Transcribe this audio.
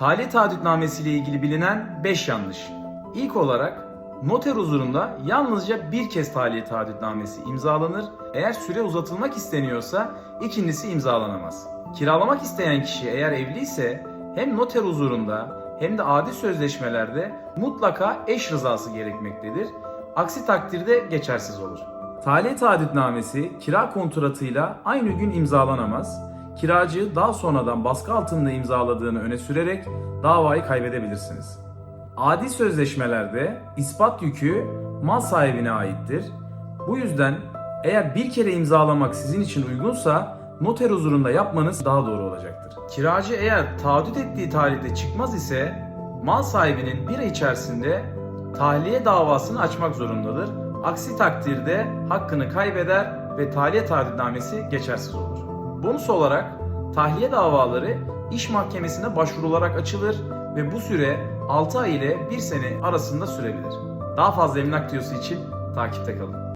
Tahliye taahhütnamesi ile ilgili bilinen 5 yanlış. İlk olarak noter huzurunda yalnızca bir kez tahliye taahhütnamesi imzalanır. Eğer süre uzatılmak isteniyorsa ikincisi imzalanamaz. Kiralamak isteyen kişi eğer evliyse hem noter huzurunda hem de adi sözleşmelerde mutlaka eş rızası gerekmektedir. Aksi takdirde geçersiz olur. Tahliye taahhütnamesi kira kontratıyla aynı gün imzalanamaz. Kiracı daha sonradan baskı altında imzaladığını öne sürerek davayı kaybedebilirsiniz. Adi sözleşmelerde ispat yükü mal sahibine aittir. Bu yüzden eğer bir kere imzalamak sizin için uygunsa noter huzurunda yapmanız daha doğru olacaktır. Kiracı eğer taahhüt ettiği tarihte çıkmaz ise mal sahibinin bir içerisinde tahliye davasını açmak zorundadır. Aksi takdirde hakkını kaybeder ve tahliye taahhütnamesi geçersiz olur. Bonus olarak tahliye davaları iş mahkemesine başvurularak açılır ve bu süre 6 ay ile 1 sene arasında sürebilir. Daha fazla emlak diyosu için takipte kalın.